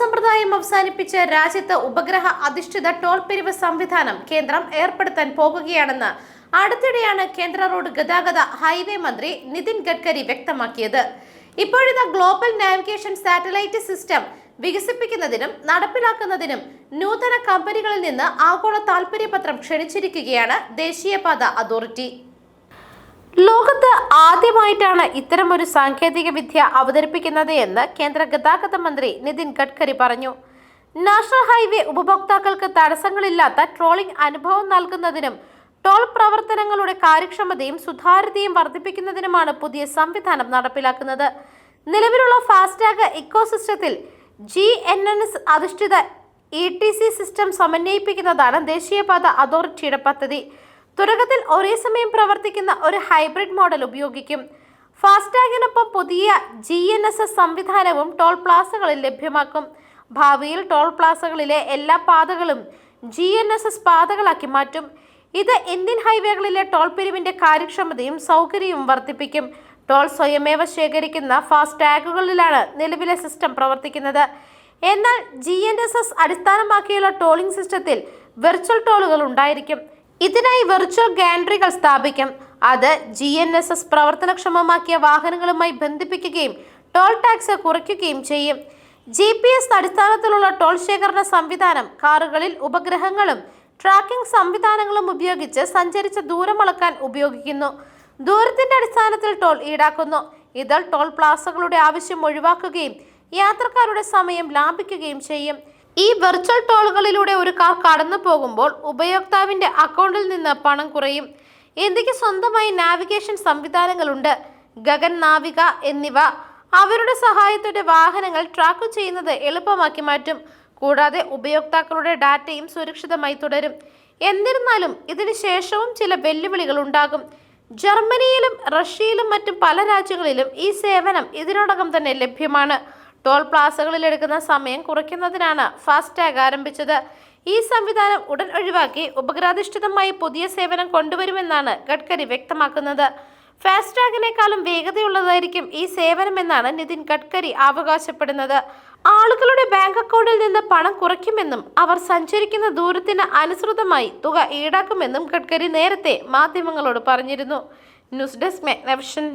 സമ്പ്രദായം അവസാനിപ്പിച്ച് രാജ്യത്ത് ഉപഗ്രഹ അധിഷ്ഠിത ടോൾ പിരിവ് സംവിധാനം കേന്ദ്രം ഏർപ്പെടുത്താൻ പോകുകയാണെന്ന് അടുത്തിടെയാണ് കേന്ദ്ര റോഡ് ഗതാഗത ഹൈവേ മന്ത്രി നിതിൻ ഗഡ്കരി വ്യക്തമാക്കിയത്. ഇപ്പോഴത്തെ ഗ്ലോബൽ നാവിഗേഷൻ സാറ്റലൈറ്റ് സിസ്റ്റം വികസിപ്പിക്കുന്നതിനും നടപ്പിലാക്കുന്നതിനും നൂതന കമ്പനികളിൽ നിന്ന് ആഗോള താൽപര്യപത്രം ക്ഷണിച്ചിരിക്കുകയാണ് ദേശീയപാത അതോറിറ്റി. ലോകത്ത് ആദ്യമായിട്ടാണ് ഇത്തരമൊരു സാങ്കേതിക വിദ്യ അവതരിപ്പിക്കുന്നത് എന്ന് കേന്ദ്ര ഗതാഗത മന്ത്രി നിതിൻ ഗഡ്കരി പറഞ്ഞു. നാഷണൽ ഹൈവേ ഉപഭോക്താക്കൾക്ക് തടസ്സങ്ങളില്ലാത്ത ട്രോളിംഗ് അനുഭവം നൽകുന്നതിനും ടോൾ പ്രവർത്തനങ്ങളുടെ കാര്യക്ഷമതയും സുതാര്യതയും വർദ്ധിപ്പിക്കുന്നതിനുമാണ് പുതിയ സംവിധാനം നടപ്പിലാക്കുന്നത്. നിലവിലുള്ള ഫാസ്ടാഗ് ഇക്കോസിസ്റ്റത്തിൽ ജി എൻ എൻ എസ് അധിഷ്ഠിത ഇ ടി സി സിസ്റ്റം സമന്വയിപ്പിക്കുന്നതാണ് ദേശീയപാത അതോറിറ്റിയുടെ പദ്ധതി. തുടക്കത്തിൽ ഒരേ സമയം പ്രവർത്തിക്കുന്ന ഒരു ഹൈബ്രിഡ് മോഡൽ ഉപയോഗിക്കും. ഫാസ്ടാഗിനൊപ്പം പുതിയ ജി എൻ എസ് എസ് സംവിധാനവും ടോൾ പ്ലാസകളിൽ ലഭ്യമാക്കും. ഭാവിയിൽ ടോൾ പ്ലാസകളിലെ എല്ലാ പാതകളും ജി എൻ എസ് എസ് പാതകളാക്കി മാറ്റും. ഇത് ഇന്ത്യൻ ഹൈവേകളിലെ ടോൾ പിരിവിന്റെ കാര്യക്ഷമതയും സൗകര്യവും വർദ്ധിപ്പിക്കും. ടോൾ സ്വയമേവ ശേഖരിക്കുന്ന ഫാസ്ടാഗുകളിലാണ് നിലവിലെ സിസ്റ്റം പ്രവർത്തിക്കുന്നത്. എന്നാൽ ജി എൻ എസ് എസ് അടിസ്ഥാനമാക്കിയുള്ള ടോളിംഗ് സിസ്റ്റത്തിൽ വെർച്വൽ ടോളുകൾ ഉണ്ടായിരിക്കും. ഇതിനായി വെർച്വൽ ഗാലറികൾ സ്ഥാപിക്കും. അത് ജി എൻ എസ് എസ് പ്രവർത്തനക്ഷമമാക്കിയ വാഹനങ്ങളുമായി ബന്ധിപ്പിക്കുകയും ടോൾ ടാക്സ് കുറയ്ക്കുകയും ചെയ്യും. ജി പി എസ് അടിസ്ഥാനത്തിലുള്ള ടോൾ ശേഖരണ സംവിധാനം കാറുകളിൽ ഉപഗ്രഹങ്ങളും ട്രാക്കിംഗ് സംവിധാനങ്ങളും ഉപയോഗിച്ച് സഞ്ചരിച്ച ദൂരം അളക്കാൻ ഉപയോഗിക്കുന്നു. ദൂരത്തിന്റെ അടിസ്ഥാനത്തിൽ ടോൾ ഈടാക്കുന്നു. ഇത് ടോൾ പ്ലാസകളുടെ ആവശ്യം ഒഴിവാക്കുകയും യാത്രക്കാരുടെ സമയം ലാഭിക്കുകയും ചെയ്യും. ഈ വെർച്വൽ ടോളുകളിലൂടെ ഒരു കാർ കടന്നു പോകുമ്പോൾ ഉപയോക്താവിന്റെ അക്കൗണ്ടിൽ നിന്ന് പണം കുറയും. ഇന്ത്യയ്ക്ക് സ്വന്തമായി നാവിഗേഷൻ സംവിധാനങ്ങളുണ്ട്. ഗഗൻ നാവിക എന്നിവ അവരുടെ സഹായത്തോടെ വാഹനങ്ങൾ ട്രാക്ക് ചെയ്യുന്നത് എളുപ്പമാക്കി മാറ്റും. കൂടാതെ ഉപയോക്താക്കളുടെ ഡാറ്റയും സുരക്ഷിതമായി തുടരും. എന്നിരുന്നാലും ഇതിന് ശേഷവും ചില വെല്ലുവിളികൾ ഉണ്ടാകും. ജർമ്മനിയിലും റഷ്യയിലും മറ്റും പല രാജ്യങ്ങളിലും ഈ സേവനം ഇതിനോടകം തന്നെ ലഭ്യമാണ്. ടോൾ പ്ലാസകളിൽ എടുക്കുന്ന സമയം കുറയ്ക്കുന്നതിനാണ് ഫാസ്ടാഗ് ആരംഭിച്ചത്. ഈ സംവിധാനം ഉടൻ ഒഴിവാക്കി ഉപഗ്രാധിഷ്ഠിതമായി പുതിയ സേവനം കൊണ്ടുവരുമെന്നാണ് ഗഡ്കരി വ്യക്തമാക്കുന്നത്. ഫാസ്ടാഗിനേക്കാളും വേഗതയുള്ളതായിരിക്കും ഈ സേവനമെന്നാണ് നിതിൻ ഗഡ്കരി അവകാശപ്പെടുന്നത്. ആളുകളുടെ ബാങ്ക് അക്കൗണ്ടിൽ നിന്ന് പണം കുറയ്ക്കുമെന്നും അവർ സഞ്ചരിക്കുന്ന ദൂരത്തിന് അനുസൃതമായി തുക ഈടാക്കുമെന്നും ഗഡ്കരി നേരത്തെ മാധ്യമങ്ങളോട് പറഞ്ഞിരുന്നു. News desk മെഗ്നവിഷൻ